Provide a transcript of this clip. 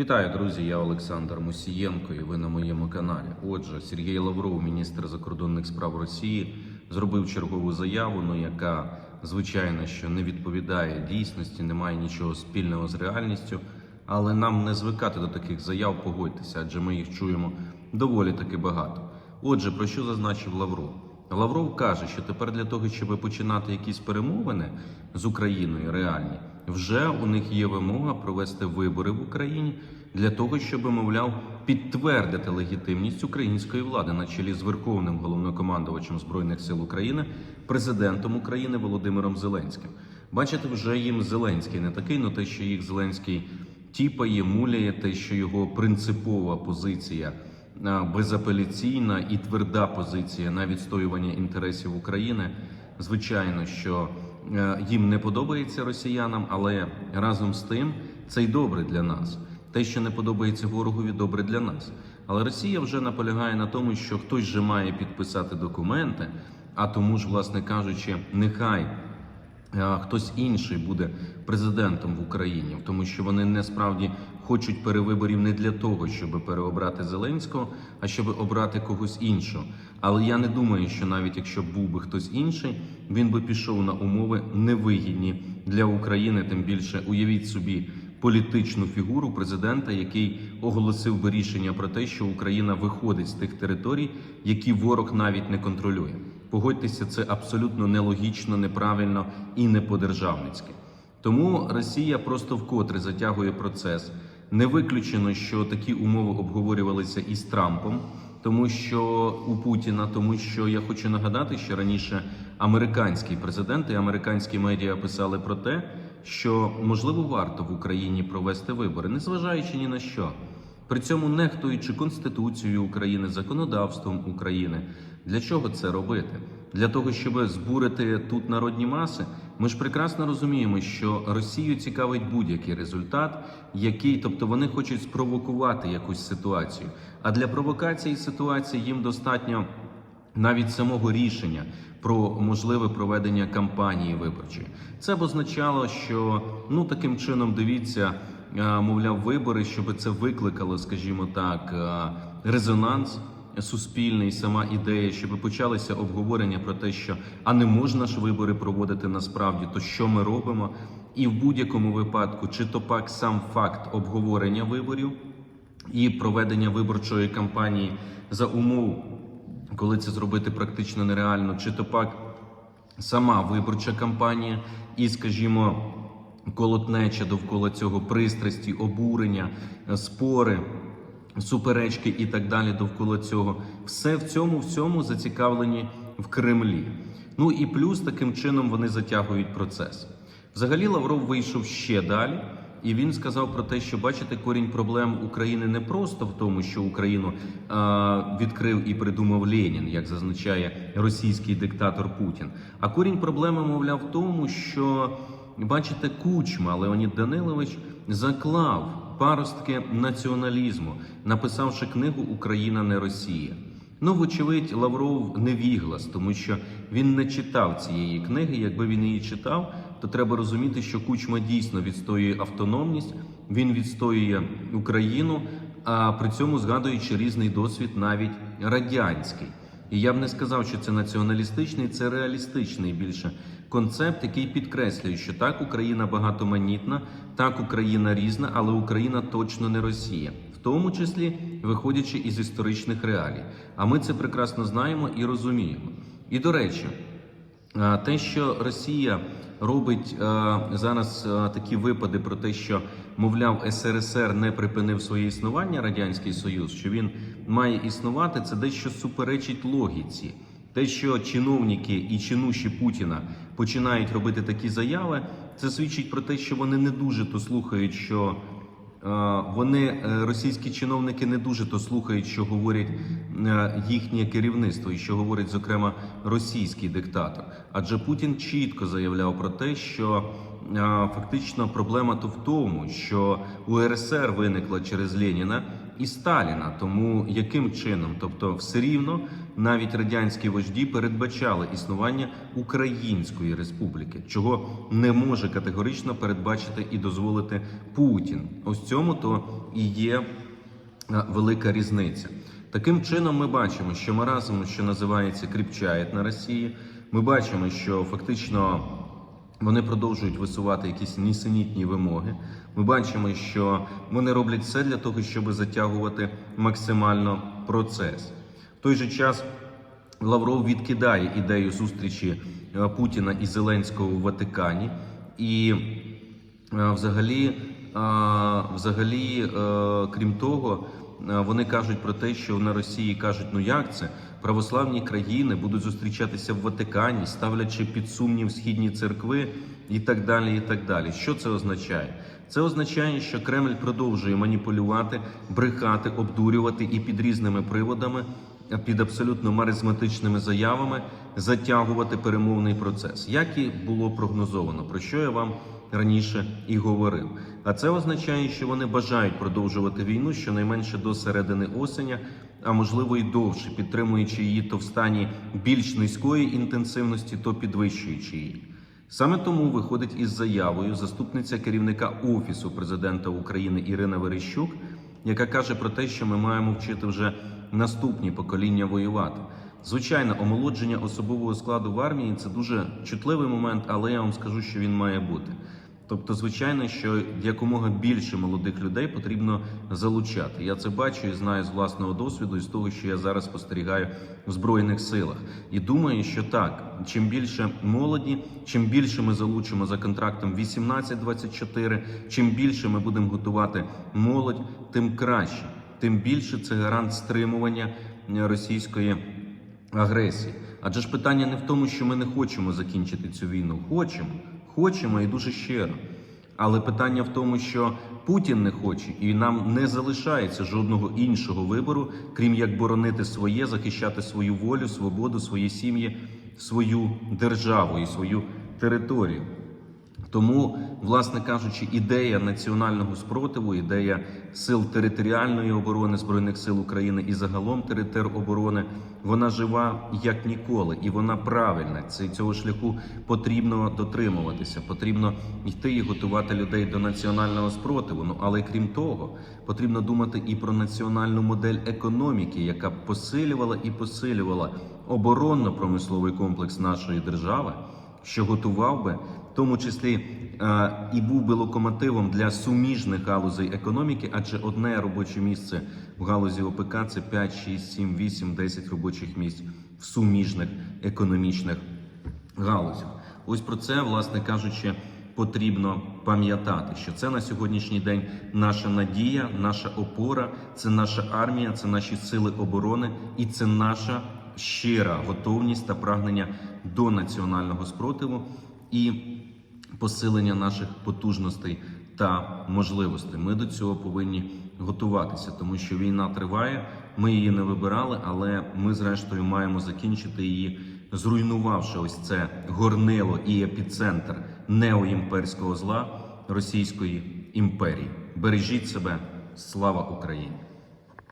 Вітаю, друзі! Я Олександр Мусієнко, і ви на моєму каналі. Отже, Сергій Лавров, міністр закордонних справ Росії, зробив чергову заяву, ну яка звичайно що не відповідає дійсності, не має нічого спільного з реальністю. Але нам не звикати до таких заяв, погодьтеся, адже ми їх чуємо доволі таки багато. Отже, про що зазначив Лавров? Лавров каже, що тепер для того, щоб починати якісь перемовини з Україною реальні, вже у них є вимога провести вибори в Україні для того, щоб, мовляв, підтвердити легітимність української влади на чолі з верховним головнокомандувачем збройних сил України, президентом України Володимиром Зеленським. Бачите, вже їм Зеленський не такий, ну те, що їх Зеленський тіпає, муляє, те, що його принципова позиція безапеляційна і тверда позиція на відстоювання інтересів України. Звичайно, що е, їм не подобається росіянам, але разом з тим це й добре для нас. Те, що не подобається ворогові, добре для нас. Але Росія вже наполягає на тому, що хтось же має підписати документи, а тому ж, власне кажучи, нехай хтось інший буде президентом в Україні, тому що вони не справді хочуть перевиборів не для того, щоб переобрати Зеленського, а щоб обрати когось іншого. Але я не думаю, що навіть якщо був би хтось інший, він би пішов на умови невигідні для України. Тим більше уявіть собі політичну фігуру президента, який оголосив би рішення про те, що Україна виходить з тих територій, які ворог навіть не контролює. Погодьтеся, це абсолютно нелогічно, неправильно і не по-державницьки. Тому Росія просто вкотре затягує процес. Не виключено, що такі умови обговорювалися і з Трампом, тому що у Путіна, тому що я хочу нагадати, що раніше американський президент і американські медіа писали про те, що можливо варто в Україні провести вибори, незважаючи ні на що. При цьому нехтуючи Конституцією України, законодавством України. Для чого це робити? Для того, щоб збурити тут народні маси. Ми ж прекрасно розуміємо, що Росію цікавить будь-який результат, який, тобто вони хочуть спровокувати якусь ситуацію. А для провокації ситуації їм достатньо навіть самого рішення про можливе проведення кампанії виборчої. Це б означало, що ну таким чином дивіться, е, мовляв, вибори, щоб це викликало, скажімо так, е, резонанс суспільний, сама ідея, щоб почалися обговорення про те, що а не можна ж вибори проводити насправді, то що ми робимо? І в будь-якому випадку, чи то пак сам факт обговорення виборів і проведення виборчої кампанії за умов, коли це зробити практично нереально, чи то пак сама виборча кампанія і, скажімо, колотнеча довкола цього пристрасті, обурення, е, спори. Суперечки і так далі довкола цього, все в цьому всьому зацікавлені в Кремлі. Ну і плюс таким чином вони затягують процес. Взагалі Лавров вийшов ще далі, і він сказав про те, що бачите, корінь проблем України не просто в тому, що Україну а, відкрив і придумав Ленін, як зазначає російський диктатор Путін. А корінь проблеми, мовляв, в тому, що бачите, кучма Леонід Данилович заклав паростки націоналізму, написавши книгу Україна не Росія. Ну, вочевидь, Лавров невіглас, тому що він не читав цієї книги. Якби він її читав, то треба розуміти, що Кучма дійсно відстоює автономність, він відстоює Україну, а при цьому згадуючи різний досвід, навіть радянський. І я б не сказав, що це націоналістичний, це реалістичний більше концепт, який підкреслює, що так Україна багатоманітна, так Україна різна, але Україна точно не Росія, в тому числі виходячи із історичних реалій. А ми це прекрасно знаємо і розуміємо. І до речі, те, що Росія робить зараз такі випади про те, що мовляв СРСР не припинив своє існування радянський Союз, що він має існувати, це дещо суперечить логіці. Те, що чиновники і чинуші Путіна починають робити такі заяви, це свідчить про те, що вони не дуже то слухають, що е, вони, е, російські чиновники, не дуже то слухають, що говорять е, їхнє керівництво, і що говорить, зокрема, російський диктатор. Адже Путін чітко заявляв про те, що фактично проблема то в тому, що УРСР виникла через Леніна. І Сталіна. Тому яким чином? Тобто, все рівно навіть радянські вожді передбачали існування Української республіки, чого не може категорично передбачити і дозволити Путін. Ось цьому то і є е, велика різниця. Таким чином, ми бачимо, що маразм, що називається, кріпчає на Росії. Ми бачимо, що фактично вони продовжують висувати якісь нісенітні вимоги. Ми бачимо, що вони роблять все для того, щоб затягувати максимально процес. В той же час Лавров відкидає ідею зустрічі е, Путіна і Зеленського в Ватикані, і е, взагалі, е, взагалі, крім того, вони кажуть про те, що на Росії кажуть, ну як це? Православні країни будуть зустрічатися в Ватикані, ставлячи під сумнів східні церкви і так далі. І так далі. Що це означає? Це означає, що Кремль продовжує маніпулювати, брехати, обдурювати і під різними приводами, під абсолютно маризматичними заявами затягувати перемовний процес, як і було прогнозовано, про що я вам раніше і говорив. А це означає, що вони бажають продовжувати війну щонайменше до середини осеня, а можливо і довше, підтримуючи її то в стані більш низької інтенсивності, то підвищуючи її. Саме тому виходить із заявою заступниця керівника офісу президента України Ірина Верещук, яка каже про те, що ми маємо вчити вже наступні покоління воювати. Звичайно, омолодження особового складу в армії це дуже чутливий момент, але я вам скажу, що він має бути. Тобто, звичайно, що якомога більше молодих людей потрібно залучати. Я це бачу і знаю з власного досвіду і з того, що я зараз спостерігаю в збройних силах. І думаю, що так, чим більше молоді, чим більше ми залучимо за контрактом 18-24, чим більше ми будемо готувати молодь, тим краще, тим більше це гарант стримування російської агресії. Адже ж питання не в тому, що ми не хочемо закінчити цю війну. Хочемо, хочемо і дуже щиро. Але питання в тому, що Путін не хоче, і нам не залишається жодного іншого вибору, крім як боронити своє, захищати свою волю, свободу, свої сім'ї, свою державу і свою територію. Тому, власне кажучи, ідея національного спротиву, ідея сил територіальної оборони збройних сил України і загалом територіоборони, вона жива як ніколи, і вона правильна. Цього шляху потрібно дотримуватися. Потрібно йти і готувати людей до національного спротиву. Ну але крім того, потрібно думати і про національну модель економіки, яка посилювала і посилювала оборонно-промисловий комплекс нашої держави що готував би, в тому числі е, і був би локомотивом для суміжних галузей економіки, адже одне робоче місце в галузі ОПК це 5, 6, 7, 8, 10 робочих місць в суміжних економічних галузях. Ось про це, власне кажучи, потрібно пам'ятати, що це на сьогоднішній день наша надія, наша опора, це наша армія, це наші сили оборони і це наша щира готовність та прагнення до національного спротиву і посилення наших потужностей та можливостей. Ми до цього повинні готуватися, тому що війна триває. Ми її не вибирали, але ми, зрештою, маємо закінчити її, зруйнувавши ось це горнило і епіцентр неоімперського зла Російської імперії. Бережіть себе, слава Україні!